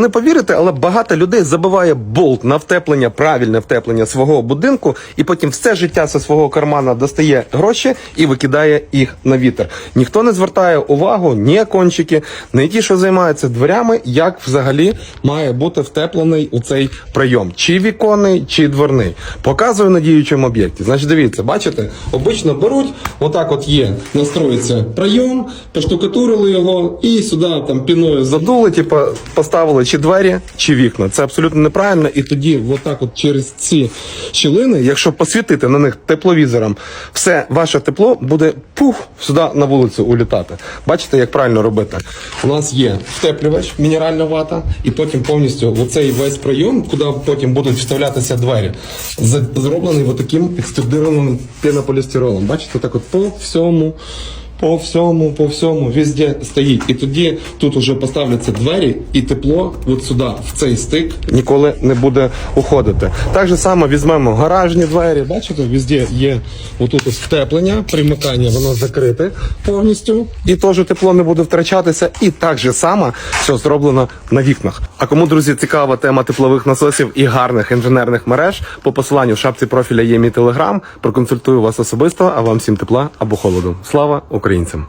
Не повірите, але багато людей забиває болт на втеплення, правильне втеплення свого будинку, і потім все життя зі свого кармана достає гроші і викидає їх на вітер. Ніхто не звертає увагу, ні кончики, ні ті, що займаються дверями, як взагалі має бути втеплений у цей прийом, чи віконний, чи дверний. Показую на діючому об'єкті. Значить, дивіться, бачите, обично беруть, отак от є, настроїться прийом, поштукатурили його і сюди там піною задули, типу, поставили чи двері, чи вікна. Це абсолютно неправильно. І тоді, отак, от через ці щілини, якщо посвітити на них тепловізором, все ваше тепло буде пух сюди на вулицю улітати. Бачите, як правильно робити? У нас є втеплювач, мінеральна вата, і потім повністю оцей весь прийом, куди потім будуть вставлятися двері, зроблений отаким екструдованим пенополістиролом. Бачите, так от по всьому. По всьому, по всьому, везде стоїть. І тоді тут уже поставляться двері, і тепло от сюди, в цей стик, ніколи не буде уходити. Так же само візьмемо гаражні двері. Бачите, везде є отут ось втеплення, примикання, воно закрите повністю, і теж тепло не буде втрачатися. І так же само все зроблено на вікнах. А кому, друзі, цікава тема теплових насосів і гарних інженерних мереж, по посиланню в шапці профіля є мій телеграм. Проконсультую вас особисто, а вам всім тепла або холоду. Слава українцям!